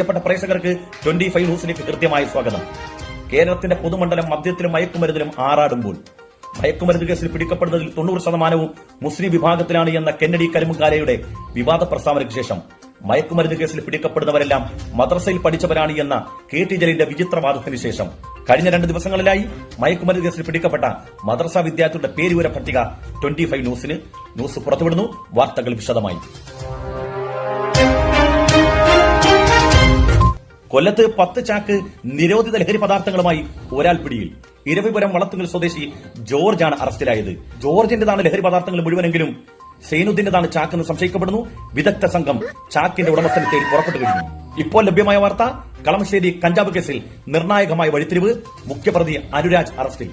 പ്രിയപ്പെട്ട പ്രേക്ഷകർക്ക് twenty five ന്യൂസിലേക്ക് കൃത്യമായ സ്വാഗതം. കേരളത്തിന്റെ പൊതുമണ്ഡലം മദ്യത്തിലും മയക്കുമരുന്നിലും ആറാടുമ്പോൾ മയക്കുമരുന്ന് കേസിൽ പിടിക്കപ്പെടുന്നതിൽ തൊണ്ണൂറ് ശതമാനവും മുസ്ലിം വിഭാഗത്തിലാണ് എന്ന കെന്നഡി കരുമുക്കാരയുടെ വിവാദ പ്രസ്താവനയ്ക്ക് ശേഷം മയക്കുമരുന്ന് കേസിൽ പിടിക്കപ്പെടുന്നവരെല്ലാം മദ്രസയിൽ പഠിച്ചവരാണ് എന്ന കെ ടി ജലീലിന്റെ വിചിത്രവാദത്തിന് ശേഷം കഴിഞ്ഞ രണ്ട് ദിവസങ്ങളിലായി മയക്കുമരുന്ന് കേസിൽ പിടിക്കപ്പെട്ട മദ്രസ വിദ്യാർത്ഥിയുടെ പേരുവര പട്ടിക ട്വന്റി ഫൈവ് ന്യൂസിന് ന്യൂസ് പുറത്തുവിടുന്നു. വാർത്തകൾ വിശദമായി. കൊല്ലത്ത് പത്ത് ചാക്ക് നിരോധിത ലഹരി പദാർത്ഥങ്ങളുമായി ഒരാൾ പിടിയിൽ. ഇരവിപുരം വളത്തുങ്കൽ സ്വദേശി ജോർജാണ് അറസ്റ്റിലായത്. ജോർജിന്റേതാണ് ലഹരി പദാർത്ഥങ്ങൾ മുഴുവനെങ്കിലും. സൈനുദ്ദീന്റേതാണ് ചാക്കെന്ന് സംശയിക്കപ്പെടുന്നു. വിദഗ്ധ സംഘം ചാക്കിന്റെ ഉടമസ്ഥനെ തേടി പുറപ്പെട്ടു കഴിഞ്ഞു. ഇപ്പോൾ ലഭ്യമായ വാർത്ത കളമശ്ശേരി കഞ്ചാവ് കേസിൽ നിർണായകമായ വഴിത്തിരിവ് മുഖ്യപ്രതി അനുരാജ് അറസ്റ്റിൽ.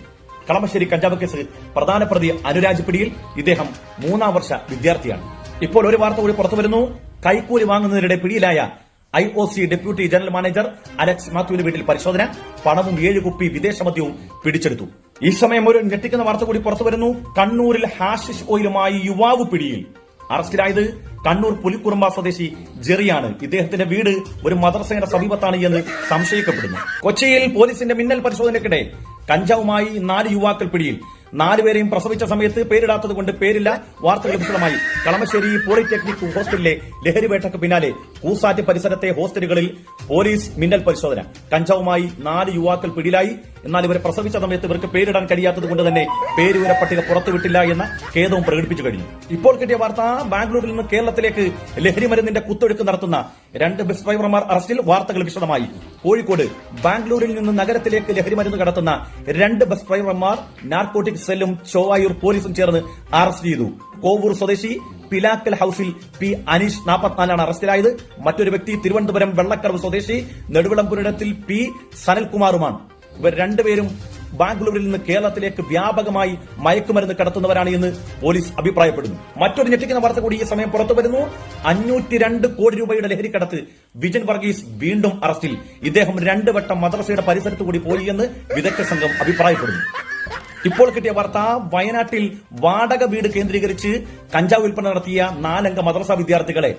കളമശ്ശേരി കഞ്ചാവ് കേസ് പ്രധാന പ്രതി അനുരാജ് പിടിയിൽ ഇദ്ദേഹം മൂന്നാം വർഷ വിദ്യാർത്ഥിയാണ്. ഇപ്പോൾ ഒരു വാർത്ത കൂടി പുറത്തുവരുന്നു. കൈക്കൂലി വാങ്ങുന്നതിനിടെ പിടിയിലായ I O C deputy general manager Alex മാത്യുവിന്റെ വീട്ടിൽ പരിശോധന. പണവും ഏഴ് കുപ്പി വിദേശ മദ്യവും പിടിച്ചെടുത്തു. ഈ സമയം ഒരു ഞെട്ടിക്കുന്ന വാർത്ത കൂടി പുറത്തുവരുന്നു കണ്ണൂരിൽ ഹാഷിഷ് ഓയിലുമായി യുവാവ് പിടിയിൽ. അറസ്റ്റിലായത് കണ്ണൂർ പുലിക്കുറുമ്പ സ്വദേശി ജെറിയാണ്. ഇദ്ദേഹത്തിന്റെ വീട് ഒരു മദർസയുടെ സമീപത്താണ് എന്ന് സംശയിക്കപ്പെടുന്നു. കൊച്ചിയിൽ പോലീസിന്റെ മിന്നൽ പരിശോധനയ്ക്കിടെ കഞ്ചാവുമായി നാല് യുവാക്കൾ പിടിയിൽ. നാലുപേരെയും പ്രസവിച്ച സമയത്ത് പേരിടാത്തത് കൊണ്ട് പേരില്ല. വാർത്തകൾ വിശദമായി കളമശ്ശേരി പോളിടെക്നിക് ഹോസ്റ്റലിലെ ലഹരിവേട്ടയ്ക്ക് പിന്നാലെ കൂസാറ്റ് പരിസരത്തെ ഹോസ്റ്റലുകളിൽ പോലീസ് മിന്നൽ പരിശോധന. കഞ്ചാവുമായി നാല് യുവാക്കൾ പിടിയിലായി. എന്നാൽ ഇവരെ പ്രസവിച്ച സമയത്ത് ഇവർക്ക് പേരിടാൻ കഴിയാത്തത് കൊണ്ട് തന്നെ പേരുവര പട്ടിക പുറത്തുവിട്ടില്ല എന്ന ഖേദവും പ്രകടിപ്പിച്ചു കഴിഞ്ഞു. ഇപ്പോൾ കിട്ടിയ വാർത്ത ബാംഗ്ലൂരിൽ നിന്ന് കേരളത്തിലേക്ക് ലഹരി മരുന്നിന്റെ കുത്തൊഴുക്ക് നടത്തുന്ന രണ്ട് ബസ് ഡ്രൈവർമാർ അറസ്റ്റിൽ വാർത്തകൾ വിശദമായി. കോഴിക്കോട് ബാംഗ്ലൂരിൽ നിന്ന് നഗരത്തിലേക്ക് ലഹരി മരുന്ന് കടത്തുന്ന രണ്ട് ബസ് ഡ്രൈവർമാർ നാർക്കോട്ടിക് സെല്ലും ചോവായൂർ പോലീസും ചേർന്ന് അറസ്റ്റ് ചെയ്തു. കോവൂർ സ്വദേശി പിലാക്കൽ ഹൌസിൽ പി അനീഷ് നാൽപ്പത്തിനാലാണ് അറസ്റ്റിലായത്. മറ്റൊരു വ്യക്തി തിരുവനന്തപുരം വെള്ളക്കടവ് സ്വദേശി നെടുവിളംപുരത്തിൽ പി സനൽകുമാറുമാണ്. ഇവർ രണ്ടുപേരും ബാംഗ്ലൂരിൽ നിന്ന് കേരളത്തിലേക്ക് വ്യാപകമായി മയക്കുമരുന്ന് കടത്തുന്നവരാണ് എന്ന് പോലീസ് അഭിപ്രായപ്പെടുന്നു. മറ്റൊരു ഞെട്ടിക്കുന്ന വാർത്ത കൂടി ഈ സമയം പുറത്തു വരുന്നു. അഞ്ഞൂറ്റി രണ്ട് കോടി രൂപയുടെ ലഹരിക്കടത്ത് വിജൻ വർഗീസ് വീണ്ടും അറസ്റ്റിൽ. ഇദ്ദേഹം രണ്ട് വട്ടം മദ്രസയുടെ പരിസരത്ത് കൂടി പോയി എന്ന് വിദഗ്ധ സംഘം അഭിപ്രായപ്പെടുന്നു. ഇപ്പോൾ കിട്ടിയ വാർത്ത വയനാട്ടിൽ വാടക വീട് കേന്ദ്രീകരിച്ച് കഞ്ചാവ് വിൽപ്പന നടത്തിയ നാലംഗ മദ്രസ വിദ്യാർത്ഥികളെ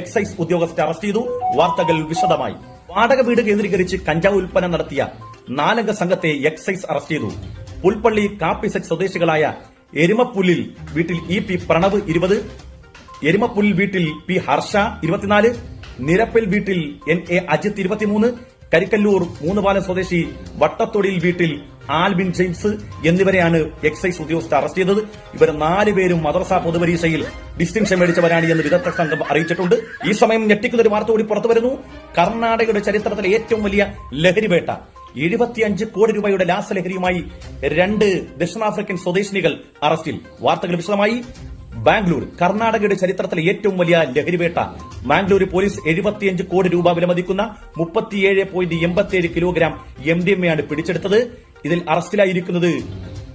എക്സൈസ് ഉദ്യോഗസ്ഥർ അറസ്റ്റ് ചെയ്തു. വാർത്തകൾ വിശദമായി. വാടക വീട് കേന്ദ്രീകരിച്ച് കഞ്ചാവ് വിൽപ്പന നടത്തിയ നാലംഗ സംഘത്തെ എക്സൈസ് അറസ്റ്റ് ചെയ്തു. പുൽപ്പള്ളി കാപ്പിസെറ്റ് സ്വദേശികളായ എരുമപ്പുല്ലിൽ വീട്ടിൽ ഇ പി പ്രണവ് ഇരുപത് എരുമപ്പുല്ലിൽ വീട്ടിൽ പി ഹർഷ ഇരുപത്തിനാല് നിരപ്പിൽ വീട്ടിൽ എൻ എ അജിത് ഇരുപത്തിമൂന്ന് കരിക്കല്ലൂർ മൂന്നുപാലം സ്വദേശി വട്ടത്തൊടിയിൽ വീട്ടിൽ ആൽബിൻ ജെയിംസ് എന്നിവരെയാണ് എക്സൈസ് ഉദ്യോഗസ്ഥർ അറസ്റ്റ് ചെയ്തത്. ഇവർ നാലുപേരും മദ്രസ പൊതുപരീക്ഷയിൽ ഡിസ്റ്റിങ്ഷൻ മേടിച്ചവരാണ് എന്ന് വിദഗ്ധ സംഘം അറിയിച്ചിട്ടുണ്ട്. ഈ സമയം ഞെട്ടിക്കുന്ന ഒരു വാർത്ത കൂടി പുറത്തുവരുന്നു. കർണാടകയുടെ ചരിത്രത്തിലെ ഏറ്റവും വലിയ ലഹരിവേട്ട. എഴുപത്തിയഞ്ച് കോടി രൂപയുടെ ലാസലഹരിയുമായി രണ്ട് ദക്ഷിണാഫ്രിക്കൻ സ്വദേശിനികൾ അറസ്റ്റിൽ. വാർത്തകൾ വിശദമായി. ബാംഗ്ലൂർ കർണാടകയുടെ ചരിത്രത്തിലെ ഏറ്റവും വലിയ ലഹരിവേട്ട. മാംഗ്ലൂർ പോലീസ് എഴുപത്തിയഞ്ച് കോടി രൂപ വിലമതിക്കുന്ന മുപ്പത്തിയേഴ് പോയിന്റ് എൺപത്തിയേഴ് കിലോഗ്രാം എം ഡി എം എയാണ് പിടിച്ചെടുത്തത്. ഇതിൽ അറസ്റ്റിലായിരിക്കുന്നത്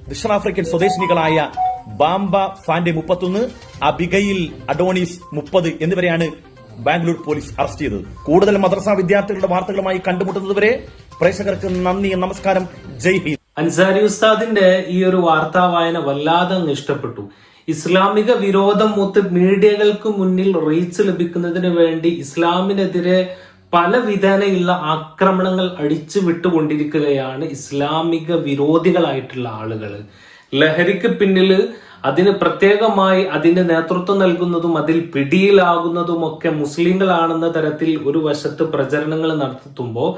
ദക്ഷിണാഫ്രിക്കൻ സ്വദേശിനികളായ ബാംബ ഫാൻഡെ മുപ്പത്തൊന്ന് അബിഗയിൽ അഡോണിസ് മുപ്പത് എന്നിവരെയാണ് ബാംഗ്ലൂർ പോലീസ് അറസ്റ്റ് ചെയ്തത്. കൂടുതൽ മദ്രസ വിദ്യാർത്ഥികളുടെ വാർത്തകളുമായി കണ്ടുമുട്ടുന്നതുവരെ പ്രേക്ഷകർക്ക് നന്ദി നമസ്കാരം. ജയ് ഹിന്ദ്. അൻസാരി ഉസ്താദിന്റെ ഈ ഒരു വാർത്താ വായന വല്ലാതെ അങ്ങ് ഇഷ്ടപ്പെട്ടു. ഇസ്ലാമിക വിരോധം മൂത്ത് മീഡിയകൾക്ക് മുന്നിൽ റീച്ച് ലഭിക്കുന്നതിന് വേണ്ടി ഇസ്ലാമിനെതിരെ പല വിധേനയുള്ള ആക്രമണങ്ങൾ അടിച്ചു വിട്ടുകൊണ്ടിരിക്കുകയാണ് ഇസ്ലാമിക വിരോധികളായിട്ടുള്ള ആളുകൾ. ലഹരിക്ക് പിന്നിൽ അതിന് പ്രത്യേകമായി അതിന്റെ നേതൃത്വം നൽകുന്നതും അതിൽ പിടിയിലാകുന്നതും ഒക്കെ മുസ്ലിങ്ങളാണെന്ന തരത്തിൽ ഒരു വശത്ത് പ്രചരണങ്ങൾ നടത്തുമ്പോൾ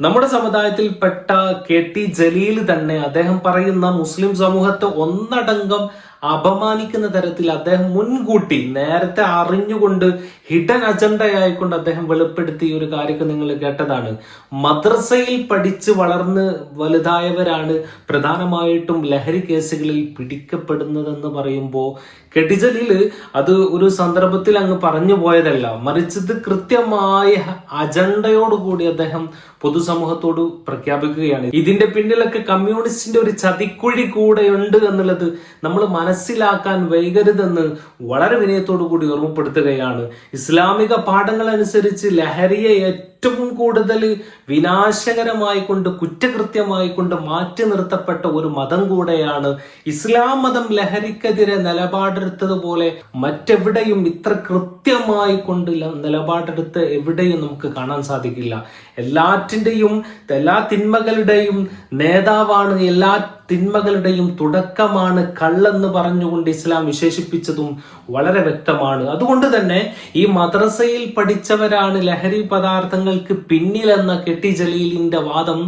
നമ്മുടെ സമുദായത്തിൽപ്പെട്ട കെ ടി ജലീൽ തന്നെ അദ്ദേഹം പറയുന്ന മുസ്ലിം സമൂഹത്തെ ഒന്നടങ്കം അപമാനിക്കുന്ന തരത്തിൽ അദ്ദേഹം മുൻകൂട്ടി നേരത്തെ അറിഞ്ഞുകൊണ്ട് ഹിഡൻ അജണ്ടയായിക്കൊണ്ട് അദ്ദേഹം വെളിപ്പെടുത്തിയ ഒരു കാര്യമൊക്കെ നിങ്ങൾ കേട്ടതാണ്. മദ്രസയിൽ പഠിച്ച് വളർന്ന് വലുതായവരാണ് പ്രധാനമായിട്ടും ലഹരി കേസുകളിൽ പിടിക്കപ്പെടുന്നതെന്ന് പറയുമ്പോൾ കെട്ടിജലിൽ അത് ഒരു സന്ദർഭത്തിൽ അങ്ങ് പറഞ്ഞു പോയതല്ല. മറിച്ച് ഇത് കൃത്യമായ അജണ്ടയോടുകൂടി അദ്ദേഹം പൊതുസമൂഹത്തോട് പ്രഖ്യാപിക്കുകയാണ്. ഇതിന്റെ പിന്നിലൊക്കെ കമ്മ്യൂണിസ്റ്റിന്റെ ഒരു ചതിക്കുഴി കൂടെ ഉണ്ട് എന്നുള്ളത് നമ്മൾ മനസ്സിലാക്കാൻ വൈകരുതെന്ന് വളരെ വിനയത്തോടു കൂടി ഓർമ്മപ്പെടുത്തുകയാണ്. ഇസ്ലാമിക പാഠങ്ങൾ അനുസരിച്ച് ലഹരിയെ ഏറ്റവും കൂടുതൽ വിനാശകരമായി കൊണ്ട് കുറ്റകൃത്യമായി കൊണ്ട് മാറ്റി നിർത്തപ്പെട്ട ഒരു മതം കൂടെയാണ് ഇസ്ലാം മതം ലഹരിക്കെതിരെ നിലപാട് നിലപാടെടുത്തതുപോലെ മറ്റെവിടെയും ഇത്ര കൃത്യമായി കൊണ്ട് നിലപാടെടുത്ത് എവിടെയും നമുക്ക് കാണാൻ സാധിക്കില്ല. എല്ലാറ്റിന്റെയും എല്ലാ തിന്മകളുടെയും നേതാവാണ് എല്ലാ തിന്മകളുടെയും തുടക്കമാണ് കള്ളെന്ന് പറഞ്ഞുകൊണ്ട് ഇസ്ലാം വിശേഷിപ്പിച്ചതും വളരെ വ്യക്തമാണ്. അതുകൊണ്ട് തന്നെ ഈ മദ്രസയിൽ പഠിച്ചവരാണ് ലഹരി പദാർത്ഥങ്ങൾക്ക് പിന്നിലെന്ന കെട്ടി ജലീലിന്റെ വാദം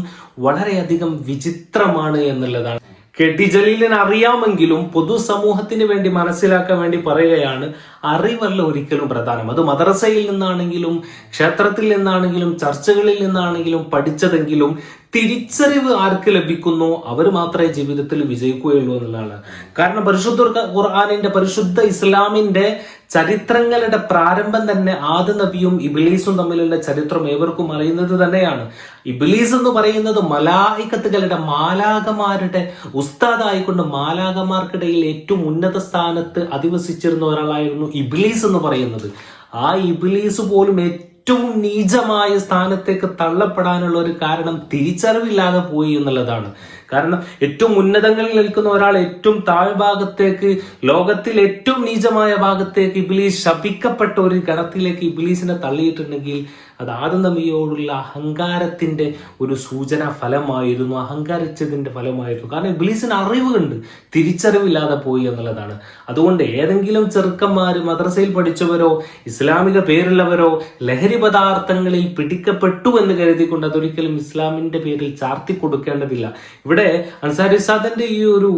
വളരെയധികം വിചിത്രമാണ് എന്നുള്ളതാണ്. കെ ടി ജലീലിന് അറിയാമെങ്കിലും പൊതുസമൂഹത്തിന് വേണ്ടി മനസ്സിലാക്കാൻ വേണ്ടി പറയുകയാണ്. അറിവല്ല ഒരിക്കലും പ്രധാനം. അത് മദ്രസയിൽ നിന്നാണെങ്കിലും ക്ഷേത്രത്തിൽ നിന്നാണെങ്കിലും ചർച്ചകളിൽ നിന്നാണെങ്കിലും പഠിച്ചതെങ്കിലും തിരിച്ചറിവ് ആർക്ക് ലഭിക്കുന്നു? അവർ മാത്രമേ ജീവിതത്തിൽ വിജയിക്കുകയുള്ളൂ എന്നുള്ളതാണ്. കാരണം പരിശുദ്ധ ഖുർആാനിന്റെ പരിശുദ്ധ ഇസ്ലാമിന്റെ ചരിത്രങ്ങളുടെ പ്രാരംഭം തന്നെ ആദ്യ നബിയും ഇബിലീസും തമ്മിലുള്ള ചരിത്രം ഏവർക്കും അറിയുന്നത് തന്നെയാണ്. ഇബിലീസ് എന്ന് പറയുന്നത് മലായിക്കത്തുകളുടെ മാലാകമാരുടെ ഉസ്താദായിക്കൊണ്ട് മാലാകമാർക്കിടയിൽ ഏറ്റവും ഉന്നത സ്ഥാനത്ത് അധിവസിച്ചിരുന്ന ഒരാളായിരുന്നു ഇബിലീസ് എന്ന് പറയുന്നത്. ആ ഇബിലീസ് പോലും ഏറ്റവും നീചമായ സ്ഥാനത്തേക്ക് തള്ളപ്പെടാനുള്ള ഒരു കാരണം തിരിച്ചറിവില്ലാതെ പോയി എന്നുള്ളതാണ്. കാരണം ഏറ്റവും ഉന്നതങ്ങളിൽ നിൽക്കുന്ന ഒരാൾ ഏറ്റവും താഴ്ഭാഗത്തേക്ക് ലോകത്തിൽ ഏറ്റവും നീചമായ ഭാഗത്തേക്ക് ഇബിലീസ് ശപിക്കപ്പെട്ട ഒരു ഗണത്തിലേക്ക് ഇബിലീസിനെ തള്ളിയിട്ടുണ്ടെങ്കിൽ അത് ആദന്തമിയോടുള്ള അഹങ്കാരത്തിന്റെ ഒരു സൂചന ഫലമായിരുന്നു അഹങ്കരിച്ചതിന്റെ ഫലമായിരുന്നു. കാരണം ഇബിലീസിന് അറിവുണ്ട് തിരിച്ചറിവില്ലാതെ പോയി എന്നുള്ളതാണ്. അതുകൊണ്ട് ഏതെങ്കിലും ചെറുക്കന്മാർ മദ്രസയിൽ പഠിച്ചവരോ ഇസ്ലാമിക പേരുള്ളവരോ ലഹരി പദാർത്ഥങ്ങളിൽ പിടിക്കപ്പെട്ടു എന്ന് കരുതിക്കൊണ്ട് അതൊരിക്കലും ഇസ്ലാമിന്റെ പേരിൽ ചാർത്തി കൊടുക്കേണ്ടതില്ല. ഇവിടെ അൻസാരി സാദന്റെ ഈ ഒരു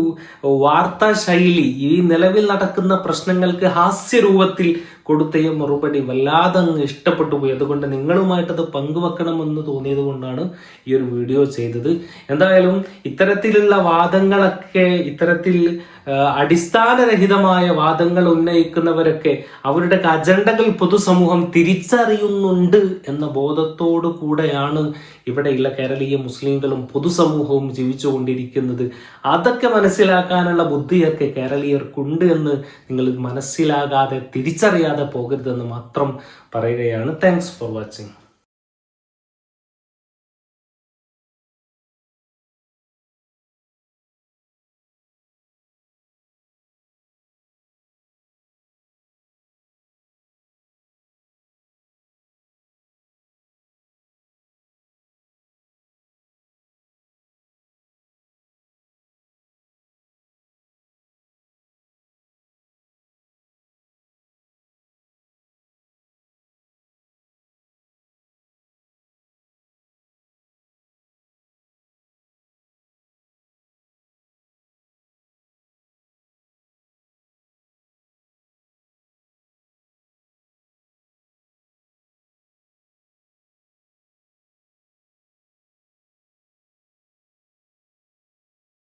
വാർത്താ ശൈലി ഈ നിലവിൽ നടക്കുന്ന പ്രശ്നങ്ങൾക്ക് ഹാസ്യരൂപത്തിൽ കൊടുത്ത മറുപടി വല്ലാതെ അങ്ങ് ഇഷ്ടപ്പെട്ടു പോയി. അതുകൊണ്ട് നിങ്ങളുമായിട്ടത് പങ്കുവെക്കണമെന്ന് തോന്നിയത് കൊണ്ടാണ് ഈ ഒരു വീഡിയോ ചെയ്തത്. എന്തായാലും ഇത്തരത്തിലുള്ള വാദങ്ങളൊക്കെ ഇത്തരത്തിൽ അടിസ്ഥാനരഹിതമായ വാദങ്ങൾ ഉന്നയിക്കുന്നവരൊക്കെ അവരുടെ അജണ്ടകൾ പൊതുസമൂഹം തിരിച്ചറിയുന്നുണ്ട് എന്ന ബോധത്തോടു കൂടെയാണ് ഇവിടെയുള്ള കേരളീയ മുസ്ലിങ്ങളും പൊതുസമൂഹവും ജീവിച്ചുകൊണ്ടിരിക്കുന്നത്. അതൊക്കെ മനസ്സിലാക്കാനുള്ള ബുദ്ധിയൊക്കെ കേരളീയർക്കുണ്ട് എന്ന് നിങ്ങൾ മനസ്സിലാകാതെ തിരിച്ചറിയാതെ പോകരുതെന്ന് മാത്രം പറയുകയാണ്. Thanks for watching